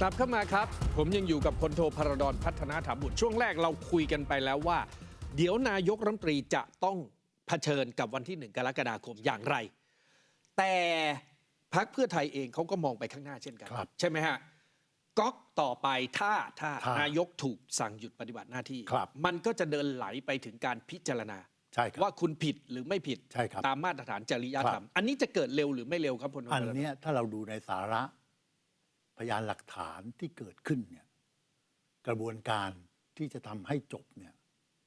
กลับเข้ามาครับ ผมยังอยู่กับพลโทพระดอนพัฒนาถาบุตรช่วงแรกเราคุยกันไปแล้วว่า เดี๋ยวนายกรัฐมนตรีจะต้องเผชิญกับวันที่หนึ่งกรกฎาคมอย่างไร แต่พักเพื่อไทยเองเขาก็มองไปข้างหน้าเช่นกันครับใช่ไหมฮะก๊อกต่อไปถ้าถ้าถ้านายกถูกสั่งหยุดปฏิบัติหน้าที่ครับมันก็จะเดินไหลไปถึงการพิจารณาใช่ครับว่าคุณผิดหรือไม่ผิดใช่ครับตามมาตรฐานจริยธรรมครับอันนี้จะเกิดเร็วหรือไม่เร็วครับพลโทอันพระดอนเนี้ยถ้าเราดูในสาระ พยานหลักฐานที่เกิดขึ้นเนี่ยกระบวนการที่จะทำให้จบเนี่ย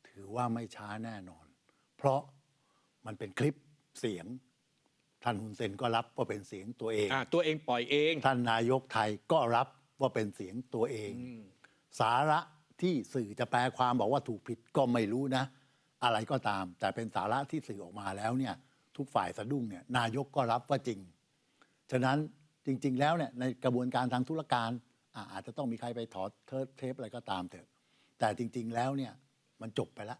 ถือว่าไม่ช้าแน่นอน เพราะมันเป็นคลิปเสียง ท่านฮุนเซนก็รับว่าเป็นเสียงตัวเองอ่าตัวเองปล่อยเอง ท่านนายกไทยก็รับว่าเป็นเสียงตัวเอง สาระที่สื่อจะแปลความบอกว่าถูกผิดก็ไม่รู้นะ อะไรก็ตาม แต่เป็นสาระที่สื่อออกมาแล้วเนี่ยทุกฝ่ายสะดุ้งเนี่ยนายกก็รับว่าจริง ฉะนั้นจ ริง ๆ แล้วเนี่ยในกระบวนการทางธุรการอาอาจจะต้องมีใครไปถอดเทปเทปอะไรก็ตามเถอะ แต่จริง ๆ แล้วเนี่ยมันจบไปแล้ว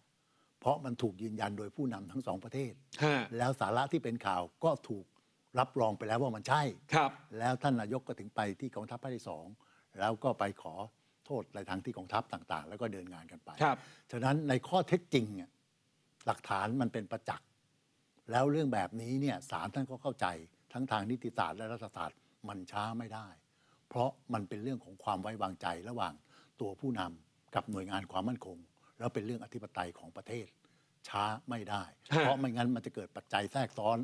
เพราะมันถูกยืนยันโดยผู้นำทั้งสองประเทศฮะแล้วสาระที่เป็นข่าวก็ถูกรับรองไปแล้วว่ามันใช่ครับ แล้วท่านนายกก็ถึงไปที่กองทัพภาคที่สองแล้วก็ไปขอโทษในทางที่กองทัพต่างๆ แล้วก็เดินงานกันไปครับฉะนั้นในข้อเท็จจริงเนี่ยหลักฐานมันเป็นประจักษ์แล้วเรื่องแบบนี้เนี่ยศาลท่านก็เข้าใจทั้งทางนิติศาสตร์และรัฐศาสตร์ มันช้าไม่ได้ เพราะมันเป็นเรื่องของความไว้วางใจระหว่างตัวผู้นำกับหน่วยงานความมั่นคง แล้วเป็นเรื่องอธิปไตยของประเทศ ช้าไม่ได้ฮะเพราะไม่งั้นมันจะเกิดปัจจัยแทรกซ้อน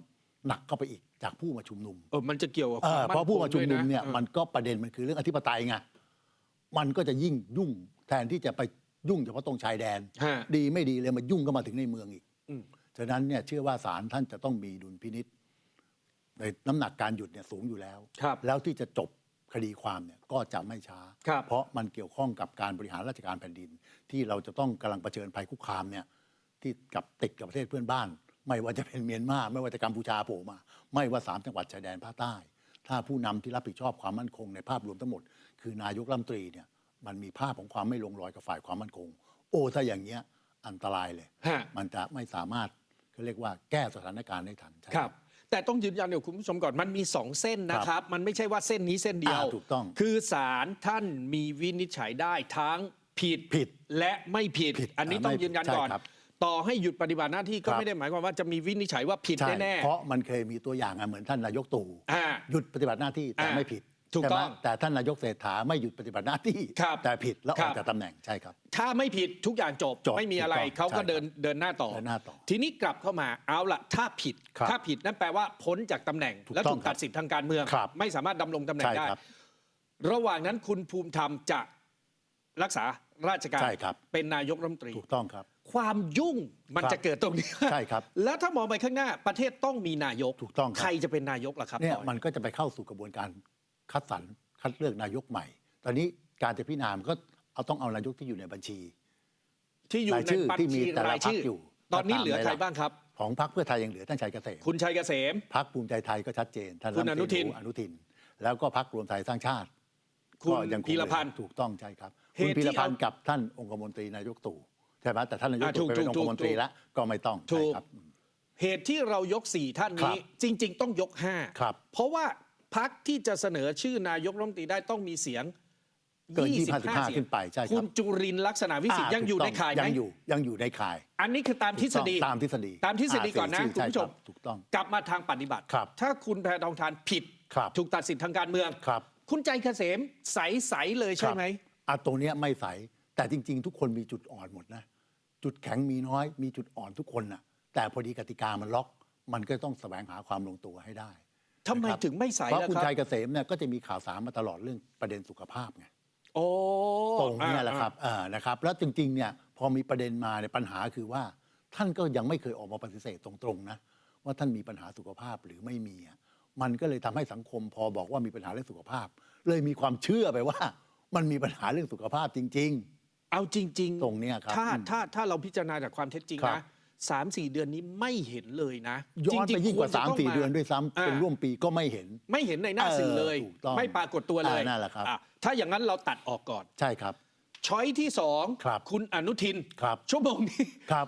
หนักเข้าไปอีกจากผู้มาชุมนุมเออมันจะเกี่ยวกับเอควอมเพราะผู้มาชุมนุมด้วเนี่ยออมันก็ประเด็นมันคือเรื่องอธิปไตยไงมันก็จะยิ่งยุ่งแทนที่จะไปยุ่งเฉพาะตรงชายแดนฮะดีไม่ดีเลยมายุ่งก็มาถึงในเมืองอีกอืมฉะนั้นเนี่ยเชื่อว่าศาลท่านจะต้องมีดุลพินิษ ในน้ำหนักการหยุดเนี่ยสูงอยู่แล้ว ครับแล้วที่จะจบคดีความเนี่ยก็จะไม่ช้า ครับเพราะมันเกี่ยวข้องกับการบริหารราชการแผ่นดิน ที่เราจะต้องกำลังเผชิญภัยคุกคามเนี่ยที่กับติดกับประเทศเพื่อนบ้าน ไม่ว่าจะเป็นเมียนมาไม่ว่าจะกัมพูชาโผล่มา ไม่ว่าสามจังหวัดชายแดนภาคใต้ ถ้าผู้นำที่รับผิดชอบความมั่นคงในภาพรวมทั้งหมด คือนายกรัฐมนตรีเนี่ยมันมีภาพของความไม่ลงรอยกับฝ่ายความมั่นคง โอ้ถ้าอย่างเงี้ยอันตรายเลย ฮะ มันจะไม่สามารถเขาเรียกว่าแก้สถานการณ์ได้ทันใช่ ครับ แต่ต้องยืนยันเดี๋ยวคุณผู้ชมก่อนมันมีสองเส้นนะครับ มันไม่ใช่ว่าเส้นนี้เส้นเดียว อ่าถูกต้อง คือศาลท่านมีวินิจฉัยได้ทั้งผิดผิดและไม่ผิด ผิดอันนี้อ่าต้องไม่ยืนยันใช่ก่อนครับต่อให้หยุดปฏิบัติหน้าที่ก็ครับ ไม่ได้หมายความว่าจะมีวินิจฉัยว่าผิดใช่แน่เพราะมันเคยมีตัวอย่างอะเหมือนท่านนายกตู่อ่าหยุดปฏิบัติหน้าที่แต่อ่า ไม่ผิด ถูกใช่ไหมต้องแต่ท่านนายกเศรษฐาไม่หยุดปฏิบัติหน้าที่ ครับแต่ผิดแล้วอครัอบกจากตำแหน่งใช่ครับ ถ้าไม่ผิดทุกอย่างจบจบไม่มีอะไรถูกต้องเขาก็ใช่เดินเดินหน้าต่อ เดินหน้าต่อทีนี้กลับเข้ามาเอาละถ้าผิดครับถ้าผิดนั่นแปลว่าพ้นจากตำแหน่ง ถูกและต้ถูองกครับตัดสิทธิ์ทางการเมือง ครับไม่สามารถดำรงตำแหน่งใช่ได้ ครับ ระหว่างนั้นคุณภูมิธรรมจะรักษาราชการใช่ครับ เป็นนายกรัฐมนตรี ถูกต้องครับ ความยุ่งมันครับจะเกิดตรงนี้ใช่ครับแล้วถ้ามองไปข้างหน้าประเทศต้องมีนายกถูกต้องครับ ใครจะเป็นนายกล่ะครับเนี่ยต่อมันก็จะไปเข้าสู่กระบวนการ คัดสรรคัดเลือกนายกใหม่ ตอนนี้การจะพิจารณามันก็เอาต้องเอานายกที่อยู่ในบัญชี ที่อยู่รายในชื่อบัญที่มีชีแต่ละรายชื่อพรรคอยู่ ตอนนี้ตามเหลือในใครหลักบ้างครับ ของพรรคเพื่อไทยยังเหลือท่านชัยเกษมคุณชัยเกษมพรรคภูมิใจไทยก็ชัดเจนท่านคุณรัฐมอนุทินอนุทิน แล้วก็พรรครวมไทยสร้างชาติคุณก็ยังงพีรพันธ์ถูกต้องใช่ครับเหคุณตุพีที่รพันธ์เอากับท่านองคมนตรีนายกตู่ใช่ไหมแต่ท่านนายกอ่าถูตู่กไปเป็นถูอกงคมนตรีถูกแล้วก็ไม่ต้องถูใช่กครับเหตุที่เรายกสี่ท่านครันี้บจริง ๆ ต้องยกห้าครับเพราะว่า พักที่จะเสนอชื่อนายกรัฐมนตรีได้ต้องมีเสียงเกิน25 25เสียงขึ้นไปใช่ครับคุณจุรินทร์ลักษณะวิสิทธิ์ยังอยู่ในข่ายไหมยังอยู่ยังอยู่ในข่าย อันนี้คือตามทฤษฎีตามทฤษฎีตามทฤษฎีก่อนนะาคุณผู้ชมใรับถูกต้องกลับมาทางปฏิบัติครับถ้าคุณแพทองทานผิดครับถูกตัดสิทธิ์ทางการเมืองครับ คุณใจเกษมใสๆเลยใช่ไหมอะตรงเนี้ยไม่ใสแต่จริง ๆ ทุกคนมีจุดอ่อนหมดนะจุดแข็งมีน้อย มีจุดอ่อนทุกคนน่ะแต่พอดีกติกามันล็อก มันก็ต้องแสวงหาความลงตัวให้ได้ ทำไมนะครับถึงไม่ใสเพราะล่ะคุณครับชัยเกษมเนี่ยก็จะมีข่าวสารมาตลอดเรื่องประเด็นสุขภาพไง โอ้ตรงเนี้ยอ่าแหละครับเออนะครับ แล้วจริงๆ เนี่ย พอมีประเด็นมาเนี่ยปัญหาคือว่า ท่านก็ยังไม่เคยออกมาปฏิเสธตรงๆ นะ ว่าท่านมีปัญหาสุขภาพหรือไม่มีอะมันก็เลยทำให้สังคมพอบอกว่ามีปัญหาเรื่องสุขภาพ เลยมีความเชื่อไปว่า มันมีปัญหาเรื่องสุขภาพจริง เอาจริงๆตรงเนี้ยครับถ้าอืมถ้าถ้าเราพิจารณาจากความเท็จจริงครันะบ สามสี่เดือนนี้ไม่เห็นเลยนะๆย้อนจริไปๆยิ่งกว่าควรจะ3ามต้องสี่มเดือนด้วยซ้ำอ่าเป็นร่วมปีก็ไม่เห็น ไม่เห็นในหน้าสื่อเลยเออถูกต้องไม่ปรากฏตัวเลยอ่านั่นแหละครับอะถ้าอย่างนั้นเราตัดออกก่อนใช่ครับช้อยที่สองครับคุณอนุทินครับชั่วโมงนี้ครับ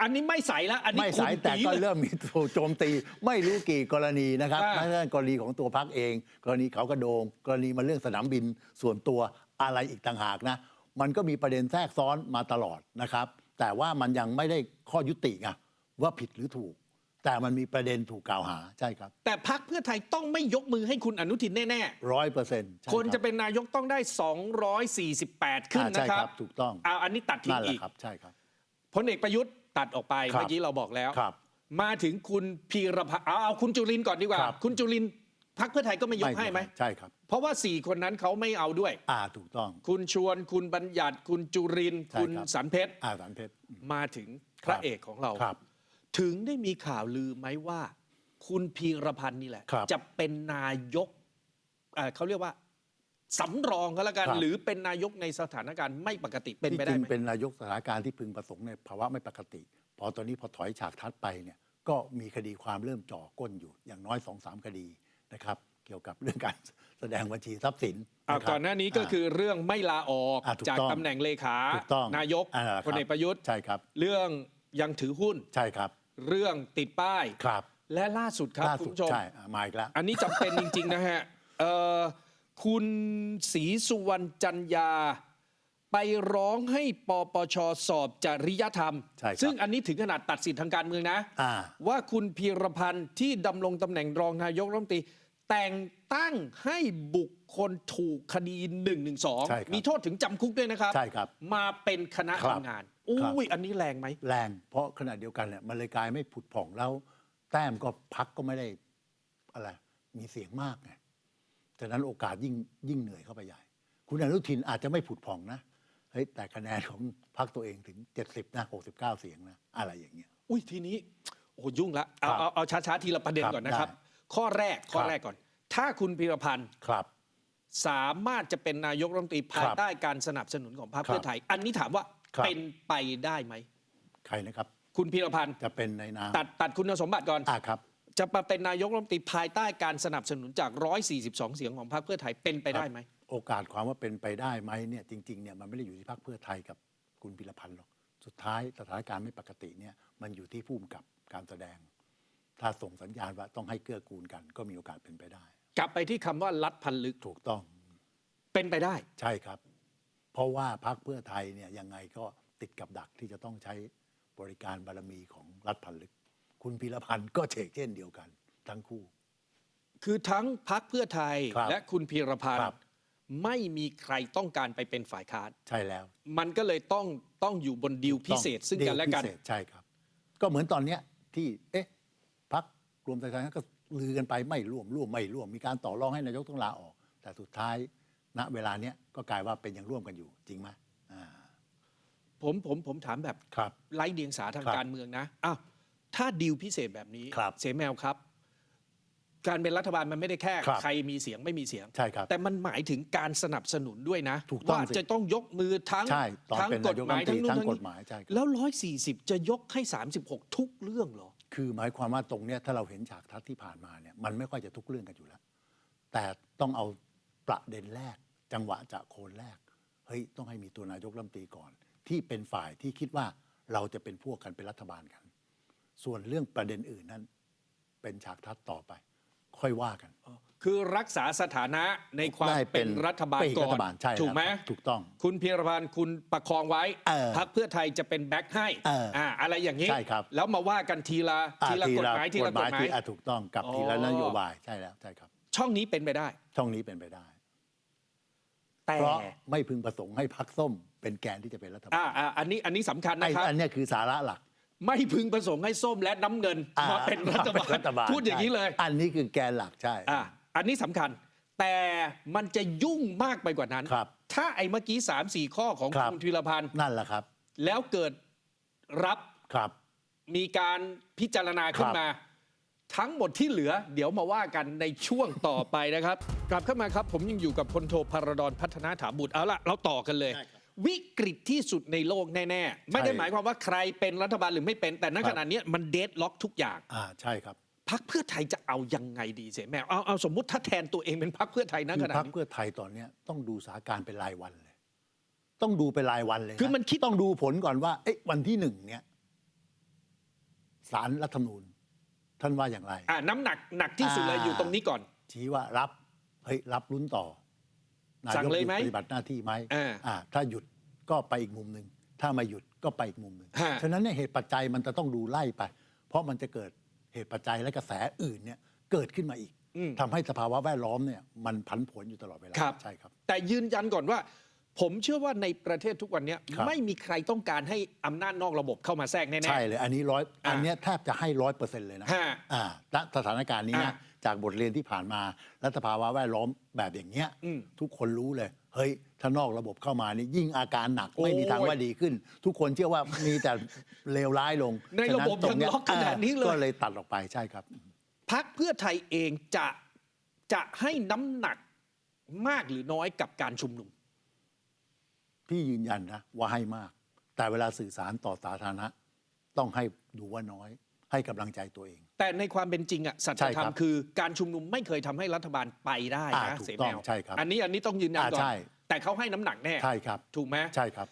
อันนี้ไม่ใสแล้วอันนี้ไม่คุสายณแต่ตีก็เลยเริ่มมีถูกโจมตี ไม่รู้กี่กรณีนะครับอ่าไม่ใช่กรณีของตัวพักเอง กรณีเขากระโดง กรณีมาเรื่องสนามบินส่วนตัวอะไรอีกต่างหากนะ มันก็มีประเด็นแทรกซ้อนมาตลอดนะครับ แต่ว่ามันยังไม่ได้ข้อยุติไงว่าผิดหรือถูก แต่มันมีประเด็นถูกกล่าวหาใช่ครับแต่พักเพื่อไทยต้องไม่ยกมือให้คุณอนุทินแน่ร้อยเปอร์เซ็นต์ๆ คนจะเป็นนายกต้องได้ 248 ขึ้นใช่นะคครัรับ บถูกต้องเอาอันนี้ตัดทิ้นั่งนแหละอีกครับใช่ครับ พลเอกประยุทธ์ตัดออกไปครับ เมื่อกี้เราบอกแล้ว ครับ มาถึงคุณพีรพันธ์เอาเอาคุณจุลินทร์ก่อนดีกว่า ครับ คุณจุลินทร์ พักเพื่อไทยก็ไม่ยกให้ไหมใช่ครับ เพราะว่าสี่คนนั้นเขาไม่เอาด้วย อ่าถูกต้อง คุณชวนคุณบัญญัติคุณจุรินทร์ใช่คุณครับสันเพชรอ่าสารเพชร มาถึงพครัระบเอกของเรา ครับถึงได้มีข่าวลือไหมว่า คุณพีรพันธ์นี่แหละ ครับจะเป็นนายกเอ่อเขาเรียกว่าสำรองก็แล้วกัน ครับ หรือเป็นนายกในสถานการณ์ไม่ปกติเป็นไปที่ได้จริงไหม เป็นนายกสถานการณ์ที่พึงประสงค์ในภาวะไม่ปกติ พอตอนนี้พอถอยฉากทัดไปเนี่ยก็มีคดีความเริ่มจ่อก้นอยู่อย่างน้อยสองสามคดี นะครับ เกี่ยวกับเรื่องการแสดงบัญชีทรัพย์สินอะะครับก่อนหน้านี้ก็คือเรื่องไม่ลาออกอะถูกจากต้องตำแหน่งเลขา ถูกต้องนายกอ่าครับ พลเอกประยุทธ์ ใช่ครับ เรื่องยังถือหุ้น ใช่ครับ เรื่องติดป้าย ครับและล่าสุดครับล่าคุสุณดผู้ชม ใช่อะมาอีกแล้ว อันนี้จำเป็นจริง ๆ นะฮะเอ่อคุณศรีสุวรรณจันยา ไปร้องให้ปปชสอบจริยธรรม ใช่ครับซึ่งอันนี้ถึงขนาดตัดสิทธิทางการเมืองนะ อ่า ว่าคุณพีรพันธ์ที่ดำรงตำแหน่งรองนายกรัฐมนตรี แต่งตั้งให้บุคคลถูกคดี1นึใช่ครับมีโทษถึงจำคุกด้วยนะครับ ใช่ครับมาเป็นคณะครับทำงานอุ้ครับ ยอันนี้แรงไหม แรงเพราะขณะเดียวกันเนี่ยมันเลยกลายไม่ผุดผ่องแล้ว แต้มก็พักก็ไม่ได้อะไรมีเสียงมากไงฉะนั้นโอกาสยิ่งยิ่งเหนื่อยเข้าไปใหญ่ คุณอนุทินอาจจะไม่ผุดผ่องนะ เฮ้ยแต่คะแนนของพรรคตัวเองถึง 70นะ69 เสียงนะอะไรอย่างเงี้ย อุ้ยทีนี้โอ้ยุ่งละเอาครับเอาเอาช้าๆทีละประเด็นครับก่อนนะครับได้ข้อแรกข้อครับแรกก่อน ถ้าคุณพีรพันธ์ครับ สามารถจะเป็นนายกรัฐมนตรีภายครับใต้การสนับสนุนของพรรคครับเพื่อไทย อันนี้ถามว่าครับ เป็นไปได้ไหม ใครนะครับ คุณพีรพันธ์จะเป็นในนามตัดตัดคุณสมบัติก่อน อ่าครับ จะมาเป็นนายกรัฐมนตรีภายใต้การสนับสนุนจาก 142 เสียงของพรรคเพื่อไทยเป็นไปได้ไหม โอกาสความว่าเป็นไปได้ไหมเนี่ยจริงๆเนี่ยมันไม่ได้อยู่ที่พรรคเพื่อไทยกับคุณพิรพันธ์หรอกสุดท้ายสถานการณ์ไม่ปกติเนี่ยมันอยู่ที่ผู้กำกับการแสดง ถ้าส่งสัญญาณว่าต้องให้เกื้อกูลกัน ก็มีโอกาสเป็นไปได้ กลับไปที่คำว่าลัดพันลึกถูกต้องเป็นไปได้ ใช่ครับ เพราะว่าพรรคเพื่อไทยเนี่ยยังไงก็ติดกับดักที่จะต้องใช้บริการบารมีของรัฐพันลึก คุณพิรพันธ์ก็เชกเช่นเดียวกัน ทั้งคู่ คือทั้งพรรคเพื่อไทย ครับและคุณพีรพันครัธ์บ ไม่มีใครต้องการไปเป็นฝ่ายค้านใช่แล้ว มันก็เลยต้องต้องอยู่บนดีลพิเศษ ซึ่งกันและกันดีพิเศษใช่ครับ ก็เหมือนตอนเนี้ยที่เอ๊ะพักรวมไทยสร้างชาติก็ลือกันไปไม่ร่วมร่วมไม่ร่วมมีการต่อรองให้นายกต้องลาออก แต่สุดท้ายณเวลาเนี้ยก็กลายว่าเป็นยังร่วมกันอยู่จริงไหมอ่าผมผมผมถามแบบครับ ไร้เดียงสาทางครับการเมืองนะอ้าวถ้าดีลพิเศษแบบนี้ครับ เสแมวครับ การเป็นรัฐบาลมันไม่ได้แค่ ครับใครมีเสียงไม่มีเสียง ใช่ครับแต่มันหมายถึงการสนับสนุนด้วยนะถูกต้องว่าสิ จะต้องยกมือทั้งใช่ตอนทั้งเป็นกนาฎยกหรัฐมามยนตทั้รีงนู่นทั้งทั้งกนี้ฎหมายใช่ครับแล้วร้อยสี่สิบจะยกให้ 36 ทุกเรื่องเหรอ คือหมายความว่าตรงเนี้ยถ้าเราเห็นฉากทัศน์ที่ผ่านมาเนี่ยมันไม่ค่อยจะทุกเรื่องกันอยู่แล้ว แต่ต้องเอาประเด็นแรก จังหวะจะโคนแรกเฮ้ยต้องให้มีตัวนายกรัฐมนตรีก่อน ที่เป็นฝ่ายที่คิดว่าเราจะเป็นพวกกันเป็นรัฐบาลกัน ส่วนเรื่องประเด็นอื่นนั้น เป็นฉากทัศน์ต่อไป ค่อยว่ากันคือรักษาสถานะในความได้เป็นรัฐบาลเป็นก่รัอฐนบาลใช่ถูกไหมแล้วครับถูกต้องคุณพีรพันธ์คุณประคองไว้เออพรรคเพื่อไทยจะเป็นแบ็คให้เอออ่อะไรอย่างนี้ ใช่ครับ แล้วมาว่ากันทีละอะทีละกฎหมายทีละกฎหมายที่อะถูกต้องกับอ๋อ ทีละนโยบายใช่แล้วใช่ครับ ช่องนี้เป็นไปได้ ช่องนี้เป็นไปได้ แต่เพราะไม่พึงประสงค์ให้พักส้มเป็นแกนที่จะเป็นรัฐบาอ่าลอ่าอันนี้อันนี้สำคัญไอ้นะครับ อันเนี้ยคือสาระหลัก ไม่พึงประสงค์ให้ส้มและน้ำเงินอ่มาเป็นรัฐบาลรัฐบาลพูดอย่างนี้เลยใช่อันนี้คือแกนหลักใช่อ่าอันนี้สำคัญ แต่มันจะยุ่งมากไปกว่านั้นครับ ถ้าไอ้เมื่อกี้3ามสี่ข้อของครับ คุณธีรพันธ์นั่นแหละครับ แล้วเกิดรับครับ มีการพิจารณาขึ้นครับมา ทั้งหมดที่เหลือ เดี๋ยวมาว่ากันในช่วงต่อไปนะครับ กลับเข้ามาครับ ผมยังอยู่กับพลโทพารดอนพัฒนาถาบุตรเอาละเราต่อกันเลยใช่ครับ วิกฤตที่สุดในโลกแน่ ๆ ไม่ได้หมายความว่าใครเป็นรัฐบาลหรือไม่เป็น แต่ณครับขณะเนี้ยมันเดดล็อกทุกอย่างอ่าใช่ครับพักเพื่อไทยจะเอายังไงดีเสียแมวเอาเอาสมมุติถ้าแทนตัวเองเป็นพักเพื่อไทยณคืขอณะพักนี้เพื่อไทยตอนเนี้ยต้องดูสถานการณ์เป็นรายวันเลย ต้องดูเป็นรายวันเลยะคือมันคิดต้องดูผลก่อนว่าเอ๊ะวันที่หนึ่งเนี่ยสารรัฐธรรมนูญท่านว่าอย่างไร อ่าน้ำหนักหนักที่สุดเลยอ่าอยู่ตรงนี้ก่อนชี้ว่ารับเฮ้ยรับลุ้นต่อ สั่งเลยไหมนายกปฏิบัติหน้าที่ไหมอ่าอ่าถ้าหยุดก็ไปอีกมุมหนึ่งถ้าไม่หยุดก็ไปอีกมุมหนึ่งฮะฉะนั้นเนี่ยเหตุปัจจัยมันจะต้องดูไล่ไป เพราะมันจะเกิดเหตุปัจจัยและกระแสอื่นเนี่ยเกิดขึ้นมาอีกอืมทำให้สภาวะแวดล้อมเนี่ยมันผันผวนอยู่ตลอดเวลาครับใช่ครับ แต่ยืนยันก่อนว่า ผมเชื่อว่าในประเทศทุกวันเนี้ยครับ ไม่มีใครต้องการให้อำนาจนอกระบบเข้ามาแทรกแน่ๆใช่เลยอันนี้ร้อยอ่าอันเนี้ยแทบจะให้ร้อยเปอร์เซ็นต์เลยนะฮะอ่าณสถานการณ์นี้นะอ่าจากบทเรียนที่ผ่านมารัฐภาวะแวดล้อมแบบอย่างเงี้ยอืมทุกคนรู้เลย เฮ้ย ถ้านอกระบบเข้ามานี่ยิ่งอาการหนักโอ้ย ไม่มีทางว่าดีขึ้น ทุกคนเชื่อว่ามีแต่เลวร้ายลงในระบบฉนั้นตเนี้ยังล็อกขนาดนี้เลยก็เลยตัดออกไปใช่ครับ พักเพื่อไทยเองจะจะให้น้ำหนักมากหรือน้อยกับการชุมนุม พี่ยืนยันนะว่าให้มาก แต่เวลาสื่อสารต่อสาธารณะ ต้องให้ดูว่าน้อย ให้กำลังใจตัวเอง แต่ในความเป็นจริงอะสัจใช่ธรรครัมบคือการชุมนุมไม่เคยทำให้รัฐบาลไปได้อ่านะถูกเสต้แมองวใช่ครับอันนี้อันนี้ต้องยืนยันอ่าก่อนใช่ แต่เขาให้น้ำหนักแน่ ใช่ครับ ถูกไหมใช่ครับ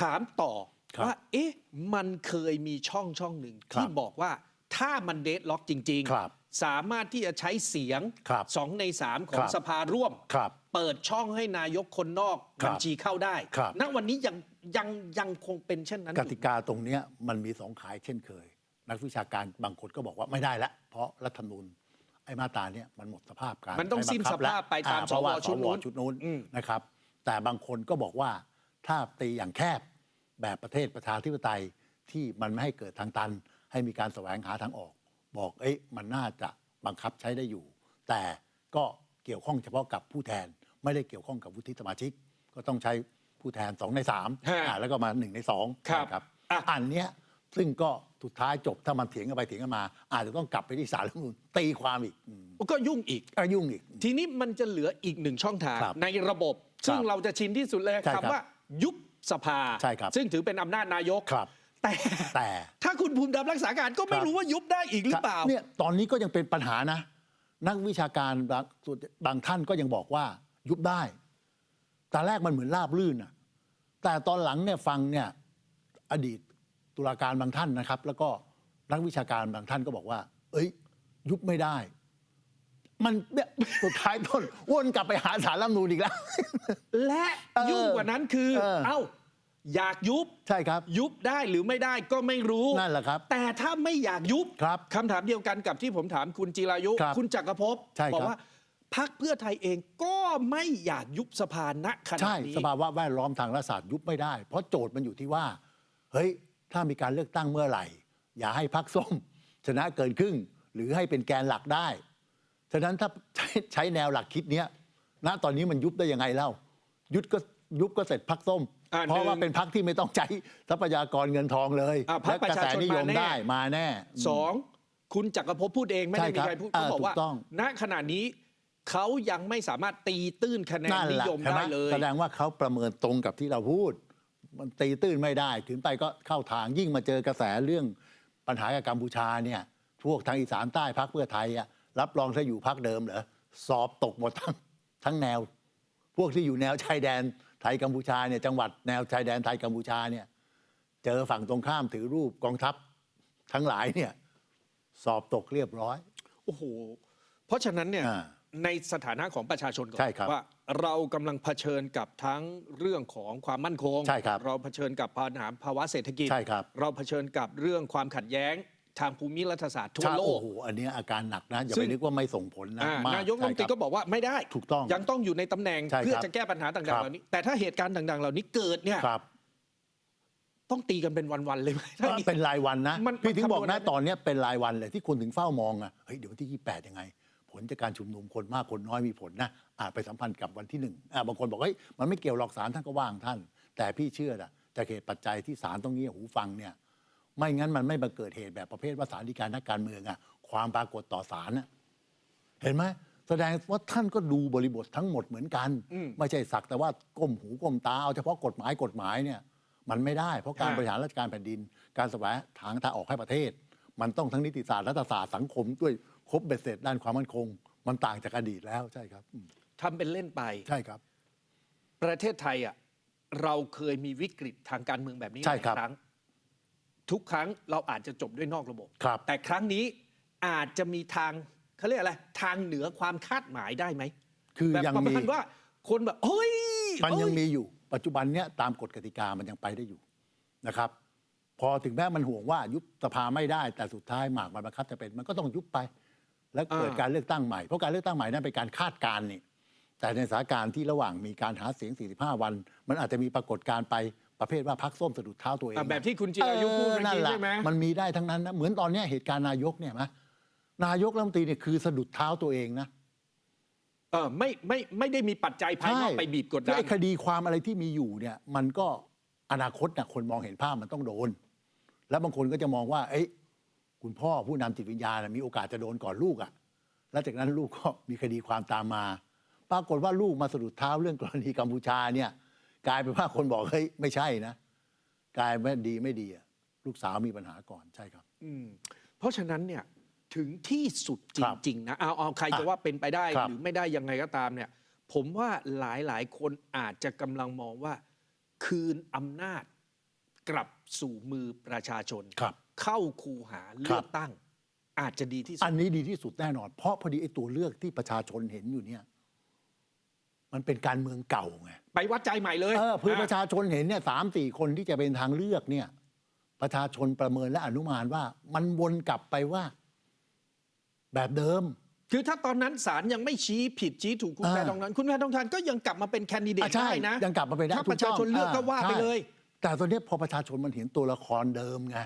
ถามต่อครับว่า เอ๊ะ มันเคยมีช่องช่องหนึ่งครับ ที่บอกว่าถ้ามันเดดล็อกจริง ครับ สามารถที่จะใช้เสียงครับสองในสามขอคงรับสภาร่วมครับเปิดช่องให้นายกคนนอกครับบัญชีเข้าได้ครับณวันนี้ยังยังยังคงเป็นเช่นนั้นอกยู่ติกาตรงเนี้ยมันมีสองขายเช่นเคย นักวิชาการบางคนก็บอกว่าไม่ได้ละ เพราะรัฐธรรมนูญไอ้มาตราเนี้ยมันหมดสภาพการมันต้องใช้สิ้นบัคับสภาพไปตามอ่เพระว่สวชุดนู้นชุดนู้นอืมนะครับ แต่บางคนก็บอกว่าถ้าตีอย่างแคบแบบประเทศประชาธิปไตยที่มันไม่ให้เกิดทางตัน ให้มีการแสวงหาทางออก บอกเอ้ยมันน่าจะบังคับใช้ได้อยู่ แต่ก็เกี่ยวข้องเฉพาะกับผู้แทนไม่ได้เกี่ยวข้องกับวุฒิสมาชิก ก็ต้องใช้ผู้แทนสองในสามฮะอ่าแล้วก็มาหนึ่งในสองครับนะครับอะ อันเนี้ยซึ่งก็สุดท้ายจบถ้ามันเถียงกันไปเถียงกันมา อาจจะต้องกลับไปที่ศาลรัฐธรรมนูญตีความอีกอืมก็ยุ่งอีก ก็ยุ่งอีก ทีนี้มันจะเหลืออีกหนึ่งช่องทางครับในระบบ ซึ่งครับเราจะชินที่สุดเลยใช่ครับคำว่า ยุบสภา ใช่ครับซึ่งถือเป็นอำนาจนายก ครับ แต่แต่ถ้าคุณภูมิธรรมรักษาการก็ไม่ครับรู้ว่ายุบได้อีกหรือเปล่าเนี่ยตอนนี้ก็ยังเป็นปัญหานะ นักวิชาการบางส่วนบางท่านก็ยังบอกว่ายุบได้ แต่แรกมันเหมือนราบลื่นอะแต่ตอนหลังเนี่ยฟังเนี่ยอดีตตุลาการบางท่านนะครับ แล้วก็นักวิชาการบางท่านก็บอกว่า เอ้ย ยุบไม่ได้ มันเนี่ยสุดท้ายต้นวนกลับไปหาสารรัฐธรรมนูญอีกแล้ว และเออยุ่งกว่านั้นคือ เออเอ้า อยากยุบใช่ครับ ยุบได้หรือไม่ได้ก็ไม่รู้นั่นแหละครับ แต่ถ้าไม่อยากยุบครับคำถามเดียวกันกับที่ผมถามคุณจิรายุครับคุณจักรภพใช่ครับ บอกว่าพักเพื่อไทยเองก็ไม่อยากยุบสภาณขณะใช่นี้ สภาวะแวดล้อมทางรัฐศาสตร์ยุบไม่ได้ เพราะโจทย์มันอยู่ที่ว่า เฮ้ย ถ้ามีการเลือกตั้งเมื่อไหร่ อย่าให้พักส้ม ชนะเกินครึ่ง หรือให้เป็นแกนหลักได้ ฉะนั้นถ้าใช้ใช้แนวหลักคิดเนี้ยณตอนนี้มันยุบได้ยังไงเล่า ยุบก็ยุบก็เสร็จพักส้ม อ่าเพราะว่าหนึ่งเป็นพักที่ไม่ต้องใช้ทรัพยากรเงินทองเลยอ่าพรรคและกระแสประชาชนนิยมมาแน่ ได้มาแน่ สองคุณจักรภพพูดเองไม่ได้ใช่มีครับใครพูดอ่าเขาบอกว่าถูกต้อง ณขณะนี้เขายังไม่สามารถตีตื้นคะแนนนั่นนิแหละยมใช่ไหมได้เลย แสดงว่าเขาประเมินตรงกับที่เราพูด มันตีตื้นไม่ได้ ถึงไปก็เข้าทางยิ่งมาเจอกระแสเรื่องปัญหากับกัมพูชาเนี่ยพวกทางอีสานใต้พักเพื่อไทยอะรับรองถ้าอยู่พักเดิมเหรอสอบตกหมดทั้งทั้งแนว พวกที่อยู่แนวชายแดน ไทยกัมพูชาเนี่ยจังหวัดแนวชายแดนไทยกัมพูชาเนี่ยเจอฝั่งตรงข้ามถือรูปกองทัพทั้งหลายเนี่ยสอบตกเรียบร้อย โอ้โห เพราะฉะนั้นเนี่ยอ่าในสถานะของประชาชนก่อนใช่ครับว่าเรากำลังเผชิญกับทั้งเรื่องของความมั่นคง ใช่ครับเราเผชิญกับปัญหาภาวะเศรษฐกิจ ใช่ครับ เราเผชิญกับเรื่องความขัดแย้ง ทางภูมิรัฐศาสตร์ทั่วใช่โลโอ้กโหอันเนี้ยอาการหนักนะ อย่าซึ่ไปง นึกว่าไม่ส่งผลนะอ่ามากนายกรัฐมนตรีใช่คก็บบอกว่าไม่ได้ถูกต้องยังต้องอยู่ในตำแหน่งใช่ครับเพื่อจะแก้ปัญหาต่างครัๆบ เหล่านี้ แต่ถ้าเหตุการณ์ต่างๆ เหล่านี้เกิดเนี่ย ครับต้องตีกันเป็นวันๆเลยไหมถ้ามี เป็นรายวันนะ มันพี่ถึงมันบอกคำนวณนะได้ตอนเนี้ยเป็นรายวันเลยที่คนถึงเฝ้ามองอะเฮ้ยเดี๋ยววันที่ 28 ยังไง ผลจากการชุมนุมคนมากคนน้อยมีผลนะอาจไปสัมพันธ์กับวันที่หนึ่งอะบางคนบอกเฮ้ยมันไม่เกี่ยวหรอกสารท่านก็ว่างท่าน แต่พี่เชื่อนะจากเหตุปัจจัยที่สารต้องเงี่ยหูฟังเนี่ย ไม่งั้นมันไม่มาเกิดเหตุแบบประเภทว่าสารดีการนักการเมืองอะความปรากฏต่อสารน่ะเห็นไหมแสดงว่าท่านก็ดูบริบททั้งหมดเหมือนกันอืมไม่ใช่สักแต่ว่าก้มหูก้มตาเอาเฉพาะกฎหมายกฎหมายเนี่ยมันไม่ได้ เพราะการฮะบริหารราชการแผ่นดิน การแสวงทางทางออกให้ประเทศ มันต้องทั้งนิติศาสตร์รัฐศาสตร์สังคมด้วยครบเบ็ดเสร็จด้านความมั่นคง มันต่างจากอดีตแล้วใช่ครับอืมทำเป็นเล่นไปใช่ครับ ประเทศไทยอะเราเคยมีวิกฤตทางการเมืองแบบนี้ใช่หลายครับครั้ง ทุกครั้งเราอาจจะจบด้วยนอกระบบ ครับ แต่ครั้งนี้อาจจะมีทางเขาเรียกอะไรทางเหนือความคาดหมายได้ไหมคือแบบยังประมีมาณว่าคนแบบเฮ้ยมันยังเฮ้มีอยู่ ปัจจุบันเนี้ยตามกฎกติกามันยังไปได้อยู่นะครับ พอถึงแม้มันห่วงว่ายุบสภาไม่ได้แต่สุดท้ายหมากมันบังคับจะเป็นมันก็ต้องยุบไป แล้วเกิดการเลือกตั้งใหม่เพราะการเลือกตั้งใหม่นั้นเป็นการคาดการณ์นี่แต่ในสถานการณ์ที่ระหว่างมีการหาเสียง 45 วัน มันอาจจะมีปรากฏการณ์ไป ประเภทว่าพักส้มสะดุดเท้าตัวเองอะแบบที่คุณจิรายุพูดเมื่อนั่นกี้แหละใช่ไหมมันมีได้ทั้งนั้นนะเหมือนตอนเนี้ยเหตุการณ์นายกเนี่ยมะนายกรัฐมนตรีเนี่ยคือสะดุดเท้าตัวเองนะเออไม่ไม่ไม่ได้มีปัจจัยภายนอกไปบีบกดดัแล้วนไอ้คดีความอะไรที่มีอยู่เนี่ย มันก็อนาคตนะคนมองเห็นภาพมันต้องโดน แล้วบางคนก็จะมองว่า เอ้ยคุณพ่อผู้นำจิตวิญญาณน่ะมีโอกาสจะโดนก่อนลูกอะ่ะ แล้วจากนั้นลูกก็มีคดีความตามมา ปรากฏว่าลูกมาสะดุดเท้าเรื่องกรณีกัมพูชาเนี่ย กลายเป็นว่าคนบอกเฮ้ยไม่ใช่นะกลายเป็นดีไม่ดีอะลูกสาวมีปัญหาก่อนใช่ครับ อืมเพราะฉะนั้นเนี่ยถึงที่สุดจครับริง ๆ นะเอาเอาใครจะอะว่าเป็นไปได้ครับหรือไม่ได้ยังไงก็ตามเนี่ย ผมว่าหลายหลายๆ คนอาจจะกำลังมองว่าคืนอำนาจกลับสู่มือประชาชนครับเข้าคูหาเลือกตั้ง อาจจะดีที่สุอัดนนี้ดีที่สุดแน่นอน เพราะพอดีไอ้ตัวเลือกที่ประชาชนเห็นอยู่เนี่ย มันเป็นการเมืองเก่าไงไปวัดใจใหม่เลยเออเพื่ออะประชาชนเห็นเนี่ยสามสี่คนที่จะเป็นทางเลือกเนี่ย ประชาชนประเมินและอนุมานว่า มันวนกลับไปว่า แบบเดิม คือถ้าตอนนั้นศาลยังไม่ชี้ผิดชี้ถูกคุณอ่าแพทองทานคุณแพทองทานก็ยังกลับมาเป็นแคนดิเดตอะใช่ได้นะยังกลับมาเป็นได้ถ้าถูประชาชนเลือกก็ว่าไปใช่เลย แต่ตอนนี้พอประชาชนมันเห็นตัวละครเดิมไง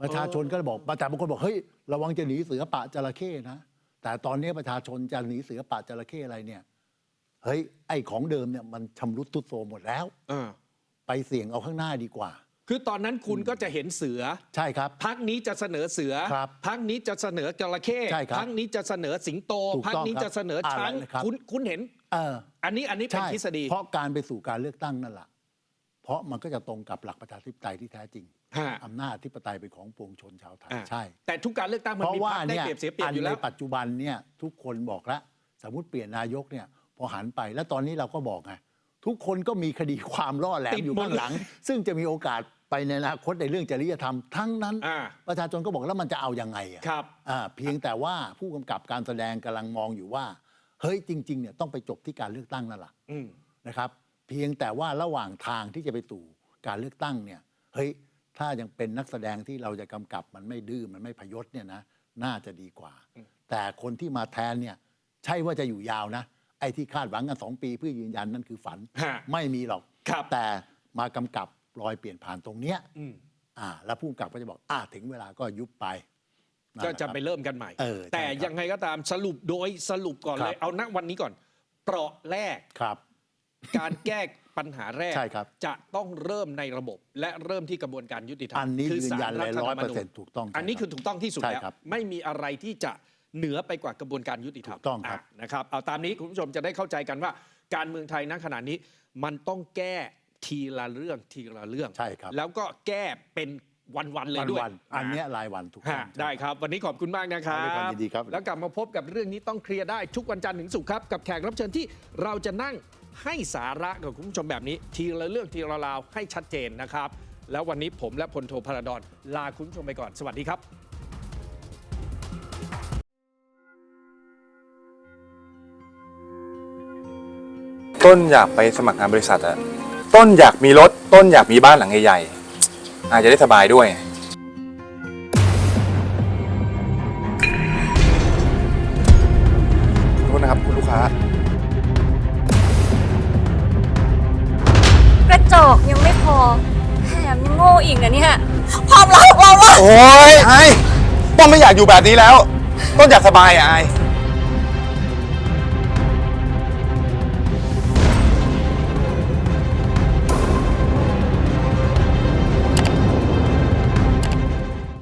ประชาชนก็เลยบอกแต่บางคนบอกเฮ้ยระวังจะหนีเสือป่าจระเข้นะ แต่ตอนนี้ประชาชนจะหนีเสือป่าจระเข้อะไรเนี่ยเฮ้ยไอ้ของเดิมเนี่ยมันชำรุดทรุดโทรมหมดแล้ว เออ ไปเสี่ยงเอาข้างหน้าดีกว่า คือตอนนั้นคุณก็จะเห็นเสือ ใช่ครับ พักนี้จะเสนอเสือ ครับพักนี้จะเสนอจระเข้ใช่ครับพักนี้จะเสนอสิงโต ถูกพักต้องนี้ครับจะเสนอช้างอะไรนะครับ คุณคุณเห็น เอออันนี้อันนี้เป็นใช่ทฤษฎี เพราะการไปสู่การเลือกตั้งนั่นแหละเพราะมันก็จะตรงกับหลักประชาธิปไตยที่แท้จริง ฮะ อำนาจอธิปไตยเป็นของปวงชนชาวไทยอ่า ใช่ แต่ทุกการเลือกตั้งมันเพราะมีว่าพรรคได้เนี่ยเปรียบเสียเปรียบอันอยู่ในแล้วปัจจุบันเนี่ยทุกคนบอกแล้วสมมติเปลี่ยนนายกเนี่ยพอหันไปแล้วตอนนี้เราก็บอกไงทุกคนก็มีคดีความล่อแหลมติดอยู่หมดข้างหลัง ซึ่งจะมีโอกาสไปในอนาคตในเรื่องจริยธรรมทั้งนั้น อ่า ประชาชนก็บอกแล้วมันจะเอายังไงอะครับ อ่าเพียงแต่ว่าผู้กำกับการแสดงกำลังมองอยู่ว่า เฮ้ยจริงๆเนี่ยต้องไปจบที่การเลือกตั้งนั่นแหละ อืม นะครับเพียงแต่ว่าระหว่างทางที่จะไปสู่การเลือกตั้งเนี่ยเฮ้ย ถ้ายังเป็นนักแสดงที่เราจะกำกับมันไม่ดื้อมันไม่พยศเนี่ยนะน่าจะดีกว่า แต่คนที่มาแทนเนี่ยใช่ว่าจะอยู่ยาวนะ ไอ้ที่คาดหวังกันสองปีเพื่อยืนยันนั่นคือฝันฮะไม่มีหรอกครับแต่มากำกับรอยเปลี่ยนผ่านตรงเนี้ยอืมอ่า แล้วผู้กำกับก็จะบอกอ่าถึงเวลาก็ยุบไปนั่นแหก็ลจะครับไปเริ่มกันใหม่เออใช่แต่ครับยังไงก็ตามสรุปโดยสรุปก่อนครับเลย เอาณวันนี้ก่อน เปราะแรกครับ การแก้ ปัญหาแรก ใช่ครับ จะต้องเริ่มในระบบ และเริ่มที่กระบวนการยุติธรรมอันนี้คืยืนศายันเลยฐธร้อยมเปอร์นูเซ็นญต์ถูกต้องอันนี้ใช่คือถูกต้องที่สุดใช่แล้วครับไม่มีอะไรที่จะเหนือไปกว่ากระบวนการยุติธรรมถูกต้องครับะนะครับเอาตามนี้คุณผู้ชมจะได้เข้าใจกันว่า การเมืองไทยณขณะนี้มันต้องแก้ทีละเรื่องทีละเรื่องใช่ครับแล้วก็แก้เป็นวันๆเลยด้วยวันๆอันเนี้ยรายวันถูกต้องฮะได้ครับ วันนี้ขอบคุณมากนะครัด้วยความบยินดีครับ แล้วกลับมาพบกับเรื่องนี้ต้องเคลียร์ได้ทุกวันจันทร์ถึงศุกร์ครับ กับแขกรับเชิญที่เราจะนั่ง ให้สาระกับคุณผู้ชมแบบนี้ ทีละเรื่องทีละราวให้ชัดเจนนะครับ แล้ววันนี้ผมและพลโทพระดอนลาคุณผู้ชมไปก่อนสวัสดีครับต้นอยากไปสมัครงานบริษัทอะต้นอยากมีรถ ต้นอยากมีบ้านหลังใหญ่ๆอาจจะได้สบายด้วย ขอโทษนะครับคุณลูกค้า อกยังไม่พอแถมยังโง่อีกนะเนี่ยความรักของเราอะ โอ้ยไอ้ต้นไม่อยากอยู่แบบนี้แล้ว ต้นอยากสบายอะไอ้